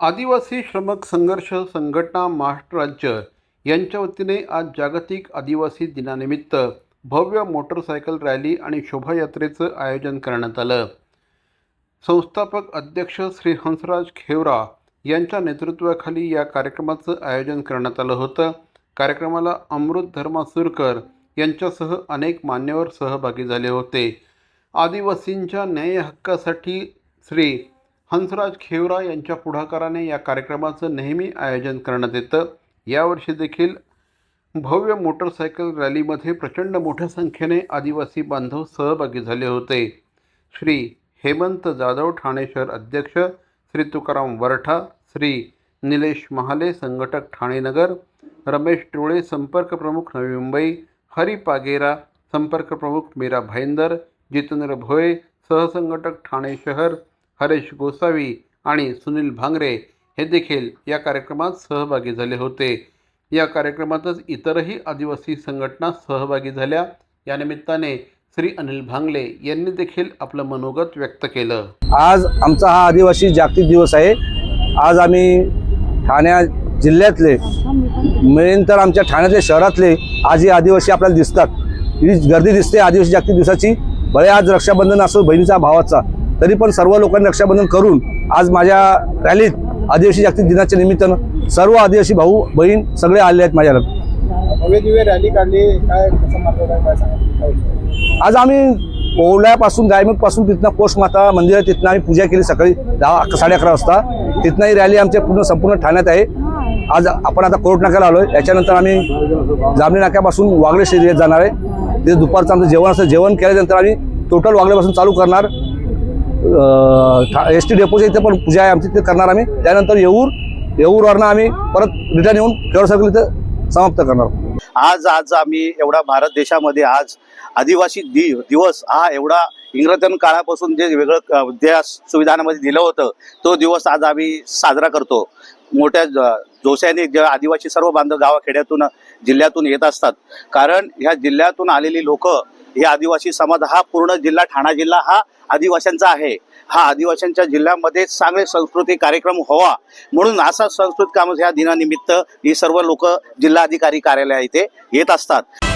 आदिवासी श्रमक संघर्ष संघटना महाराष्ट्र राज्य यांच्या वतीने आज जागतिक आदिवासी दिनानिमित्त भव्य मोटरसायकल रॅली आणि शोभायात्रेचं आयोजन करण्यात आलं. संस्थापक अध्यक्ष श्री हंसराज खेवरा यांच्या नेतृत्वाखाली या कार्यक्रमाचं आयोजन करण्यात आलं होतं. कार्यक्रमाला अमृत धर्मा सुरकर यांच्यासह अनेक मान्यवर सहभागी झाले होते. आदिवासींच्या न्याय हक्कासाठी श्री हंसराज खेवरा यांच्या पुढाकाराने या कार्यक्रमाचं नेहमी आयोजन करण्यात येतं. यावर्षी देखील भव्य मोटरसायकल रॅलीमध्ये प्रचंड मोठ्या संख्येने आदिवासी बांधव सहभागी झाले होते. श्री हेमंत जाधव ठाणे शहर अध्यक्ष श्री तुकाराम वरठा श्री निलेश महाले संघटक ठाणेनगर रमेश टोळे संपर्क प्रमुख नवी मुंबई हरी पागेरा संपर्क प्रमुख मीरा भाईंदर जितेंद्र भोये सहसंघटक ठाणे शहर हरेश गोसावी आणि सुनील भांगरे हे देखील या कार्यक्रमात सहभागी झाले होते. या कार्यक्रमातच इतरही आदिवासी संघटना सहभागी झाल्या. या निमित्ताने श्री अनिल भांगले यांनी देखील आपलं मनोगत व्यक्त केलं. आज आमचा हा आदिवासी जागतिक दिवस आहे. आज आम्ही ठाण्या जिल्ह्यातले मेन तर आमच्या ठाण्यातले शहरातले आज हे आदिवासी आपल्याला दिसतात. ही गर्दी दिसते आदिवासी जागतिक दिवसाची. भले आज रक्षाबंधन असो बहिणीचा भावाचा तरी पण सर्व लोकांनी रक्षाबंधन करून आज माझ्या रॅलीत आदिवासी जागतिक दिनाच्या निमित्तानं सर्व आदिवासी भाऊ बहीण सगळे आले आहेत माझ्या रॅली काढली. काय आज आम्ही ओवल्यापासून गायमुखपासून तिथनं कोशमाता मंदिर आहे तिथनं आम्ही पूजा केली सकाळी दहा साडे अकरा वाजता. तिथनं ही रॅली आमच्या पूर्ण संपूर्ण ठाण्यात आहे. आज आपण आता कोर्ट नाक्याला आलो आहे याच्यानंतर आम्ही जामणी नाक्यापासून वागळे शहर जाणार आहे. तिथे दुपारचं आमचं जेवण असं जेवण केल्यानंतर आम्ही टोटल वागल्यापासून चालू करणार. एस टी डेपोच्या इथे पण पूजा आहे आमची तिथे करणार आम्ही. त्यानंतर येऊर येऊरवरनं आम्ही परत रिटर्न येऊन केवळ सर्कल इथं समाप्त करणार आज आज आम्ही एवढा भारत देशामध्ये आज आदिवासी दि दिवस हा एवढा इंग्रजन काळापासून जे वेगळं ज्या त्या संविधानामध्ये दिलं होतं तो दिवस आज आम्ही साजरा करतो. मोठ्या जोशाने जे आदिवासी सर्व बांधव गावाखेड्यातून जिल्ह्यातून येत असतात. कारण ह्या जिल्ह्यातून आलेली लोकं हे आदिवासी समाज हा पूर्ण जिल्हा ठाणा जिल्हा हा आदिवाशांचा आहे. हा आदिवाशांच्या जिल्ह्यामध्ये चांगले सांस्कृतिक कार्यक्रम व्हावा. म्हणून असा सांस्कृतिक काम ह्या दिनानिमित्त ही सर्व लोक जिल्हाधिकारी कार्यालया इथे येत असतात.